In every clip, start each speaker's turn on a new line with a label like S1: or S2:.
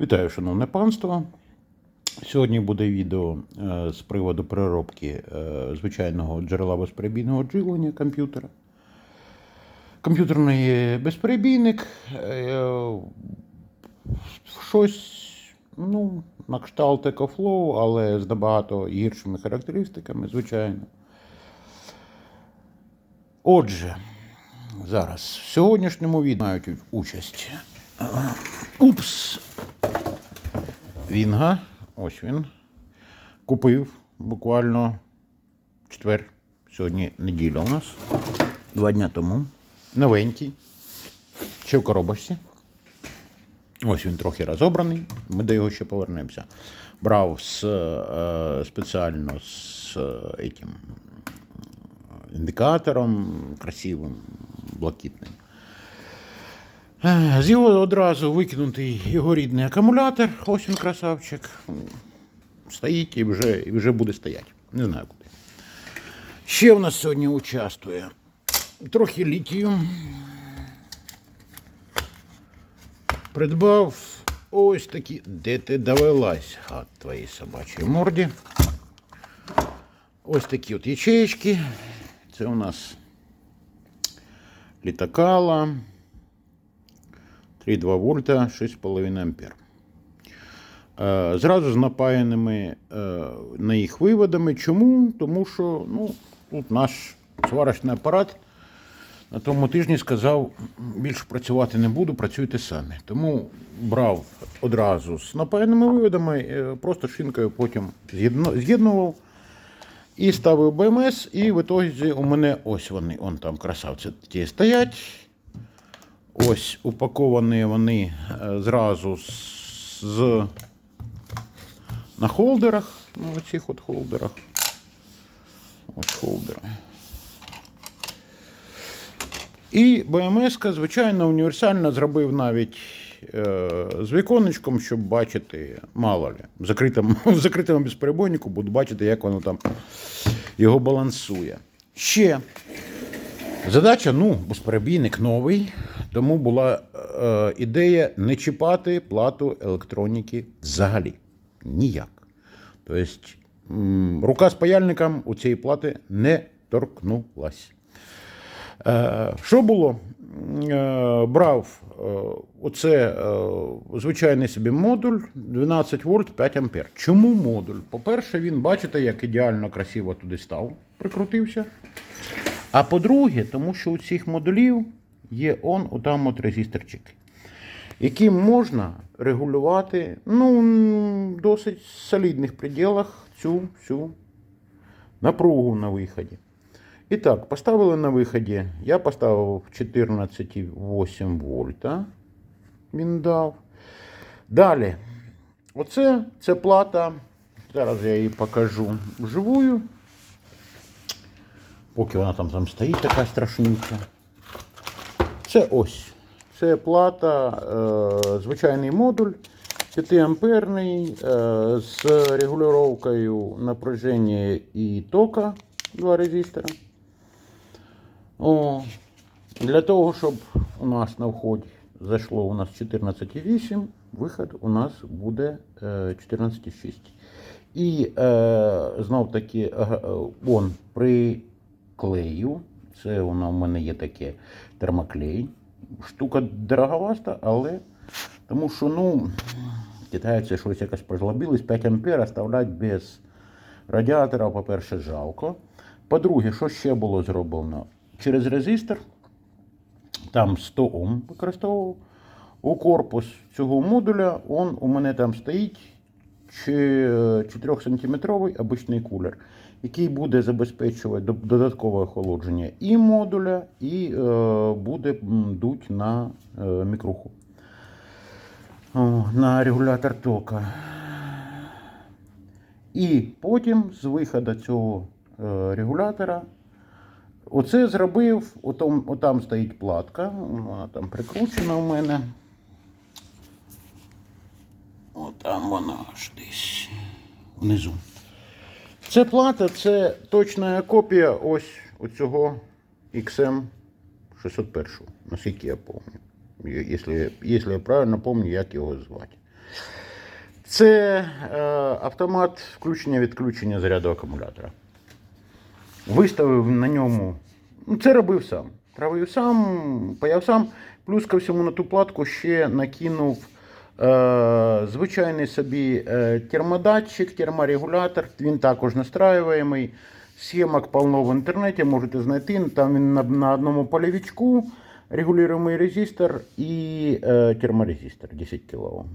S1: Вітаю, шановне панство. Сьогодні буде відео е, з приводу переробки е, звичайного джерела безперебійного дживлення комп'ютера. Комп'ютерний безперебійник. е, Щось, ну, на кшталт EcoFlow, але з набагато гіршими характеристиками, звичайно. Отже, зараз в сьогоднішньому відео мають участь. Упс, Вінга, ось він. Купив буквально четвер. Сьогодні неділя у нас. Два дня тому. Новенький. Ще в коробочці. Ось він трохи розобраний. Ми до його ще повернемося. Брав з, е, спеціально з е, этим, індикатором красивим, блакитним. Е, З його одразу викинутий його рідний акумулятор. Ось він красавчик. Стоїть і вже, і вже буде стояти. Не знаю куди. Ще в нас сьогодні участвує трохи літію. Придбав ось такі, де ти довелась, гад твоїй собачій морді. Ось такі от ячеечки. Це у нас літакала. 3,2 вольта, 6,5 ампер. Е, Зразу з напаяними е, на їх виводами. Чому? Тому що ну, тут наш сварочний апарат на тому тижні сказав, більше працювати не буду, працюйте самі. Тому брав одразу з напаяними виводами, е, просто шинкою потім з'єднував і ставив БМС, і в ітогі у мене ось вони, он там красавці ті стоять. Ось упаковані вони е, зразу з, з на холдерах, на оцих от холдерах. Ось холдери. І БМС, звичайно, універсально зробив навіть е, з віконечком, щоб бачити, мало ли, в закритому, в закритому безперебойнику буду бачити, як воно там його балансує. Ще Задача, ну, безперебійник новий, тому була е, ідея не чіпати плату електроніки взагалі. Ніяк. Тобто, рука з паяльником у цієї плати не торкнулась. Е, що було? Е, брав е, оце е, звичайний собі модуль 12 вольт 5 ампер. Чому модуль? По-перше, він, бачите, як ідеально красиво туди став, прикрутився. А по-друге, тому що у цих модулів є он, отам от резисторчики, які можна регулювати ну, в досить солідних пределах цю всю напругу на виході. І так, поставили на виході. Я поставив 14,8 вольта. Він дав. Далі. Оце це плата. Зараз я її покажу вживую. Поки вона там, там стоїть така страшнюча. Це ось. Це плата, е, звичайний модуль 5 амперний е, з регулювання напряження і тока два резистора. О, для того, щоб у нас на вході зайшло у нас 14,8, виход у нас буде е, 14,6. І е, знов таки е, е, он при клею. Це воно в мене є таке термоклей. Штука дороговаста, але тому що ну, китайці щось якось прозлобились, 5 ампер оставляти без радіатора, по-перше, жалко. По-друге, що ще було зроблено? Через резистор, там 100 Ом використовував. У корпус цього модуля он у мене там стоїть 4-сантиметровий обичний кулер, який буде забезпечувати додаткове охолодження і модуля, і е, буде дуть на е, мікруху, на регулятор тока. І потім з виходу цього е, регулятора Оце зробив, отам, отам стоїть платка, вона там прикручена у мене. Отам вона аж десь внизу. Це плата, це точна копія ось оцього XM 601, наскільки я пам'ятаю. Якщо, якщо я правильно пам'ятаю, як його звати. Це е, автомат включення-відключення заряду акумулятора. Виставив на ньому. Ну, це робив сам. Робив сам, паяв сам. Плюс ко всьому на ту платку ще накинув звичайний собі е, термодатчик, терморегулятор. Він також настраюємий. Схемок полно в інтернеті, можете знайти. Там він на, одному полівічку, регулюємий резистор і е, терморезистор 10 кОм.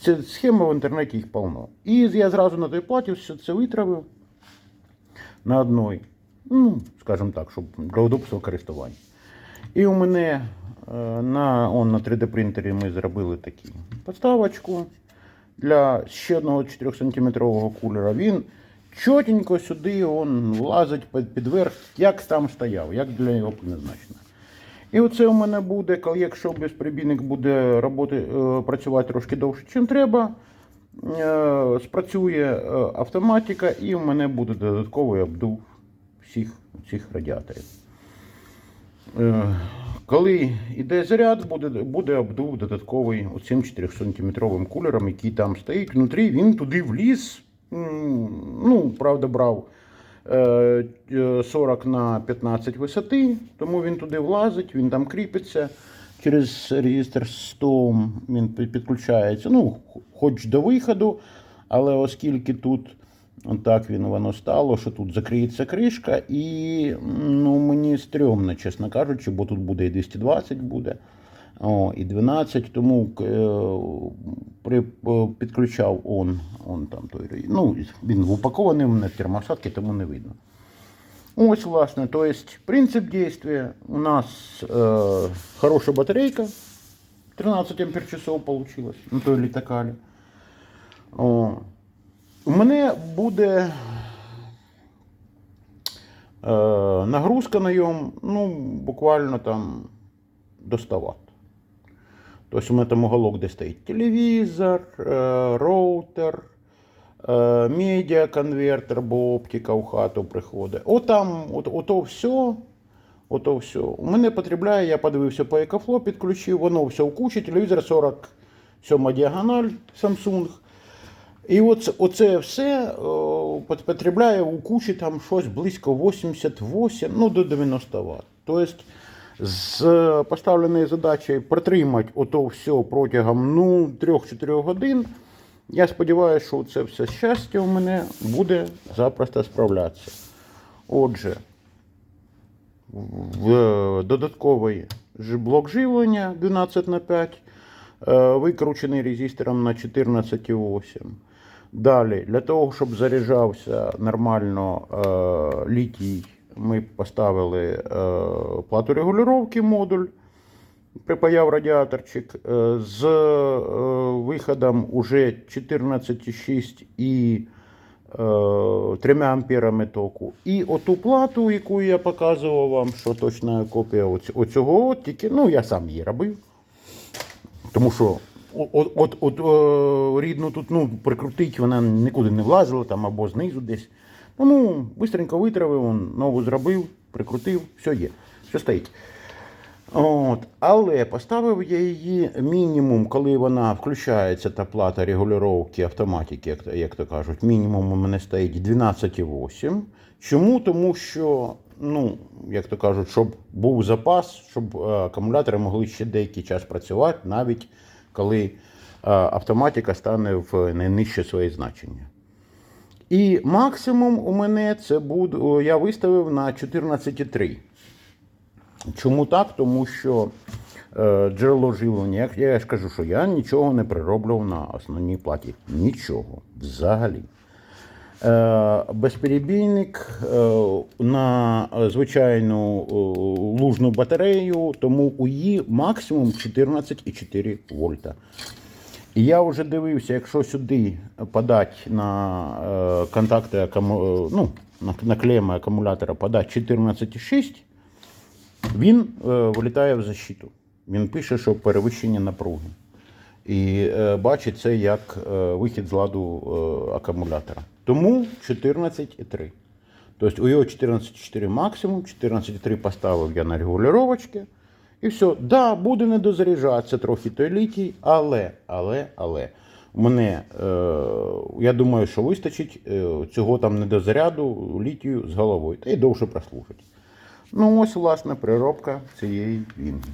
S1: Це схеми в інтернеті їх полно. І я зразу на той платі все це витравив на одной. Ну, скажімо так, щоб для удобства користування. І у мене е, на, он, на 3D принтері ми зробили таку подставочку для ще одного 4 см кулера. Він чотенько сюди он, влазить під, верх, як там стояв, як для його призначено. І оце у мене буде, якщо безперебійник буде роботи, е, працювати трошки довше, ніж треба, е, спрацює е, автоматика, і у мене буде додатковий обдув всіх цих радіаторів. Е, Коли йде заряд, буде, буде обдув додатковий оцим 4-сантиметровим кулером, який там стоїть внутрі, він туди вліз. Ну, правда, брав е, е, 40 на 15 висоти, тому він туди влазить, він там кріпиться. Через реєстр 100 він підключається. Ну, хоч до виходу, але оскільки тут так він воно стало, що тут закриється кришка, і ну, мені стрьомно, чесно кажучи, бо тут буде і 220 буде, о, і 12, тому е, при, е, підключав он, он там той, ну, він упакований у мене термосадки, тому не видно. Ось, власне, то есть принцип действия. У нас э, хорошая батарейка, 13 ампер часов получилось на той літакалі. О. У мене буде е, нагрузка на ньому, ну, буквально там до 100 Вт. Тобто у мене там уголок, де стоїть телевізор, е, роутер, е, медіаконвертер, бо оптика в хату приходить. Отам, от, ото все. Ото все. У мене потребляє, я подивився по екофло, підключив, воно все в кучі, телевізор 47 діагональ Samsung. І оце, оце все о, потребляє у кучі там щось близько 88, ну до 90 Вт. Тобто з поставленою задачею протримати ото все протягом ну, 3-4 годин. Я сподіваюся, що це все щастя у мене буде запросто справлятися. Отже, в додатковий блок живлення 12 на 5, е, викручений резистором на 14,8. Далі, для того, щоб заряджався нормально е, літій, ми поставили е, плату регулювання модуль, припаяв радіаторчик е, з е, виходом уже 14,6 і е, 3 амперами току. І оту плату, яку я показував вам, що точна копія оць- оцього, тільки ну, я сам її робив. Тому що от, от, от, е, рідну тут ну, прикрутить, вона нікуди не влазила там або знизу десь. Тому бистренько витравив, нову зробив, прикрутив, все є, все стоїть. От, але поставив я її мінімум, коли вона включається та плата регулювання автоматики, як, як то кажуть, мінімум у мене стоїть 12,8. Чому? Тому що, ну, як то кажуть, щоб був запас, щоб е, акумулятори могли ще деякий час працювати, навіть коли е, автоматика стане в найнижче своє значення. І максимум у мене це буде, я виставив на 14,3. Чому так? Тому що е, джерело живлення, як я ж кажу, що я нічого не прироблював на основній платі. Нічого взагалі. Е, безперебійник е, на звичайну е, лужну батарею, тому у її максимум 14,4 вольта. І я вже дивився, якщо сюди подати на контакти ну, на, клеми акумулятора подати 14,6, він вилітає в защиту. Він пише, що перевищення напруги. І е, бачить це як е, вихід з ладу е, акумулятора. Тому 14,3. Тобто у його 14,4 максимум, 14,3 поставив я на регулювачки. І все. Да, буде недозаряджатися трохи той літій, але, але, але. Мене, е, я думаю, що вистачить цього там недозаряду літію з головою, та й довше прослужить. Ну, ось, власне, переробка цієї вінги.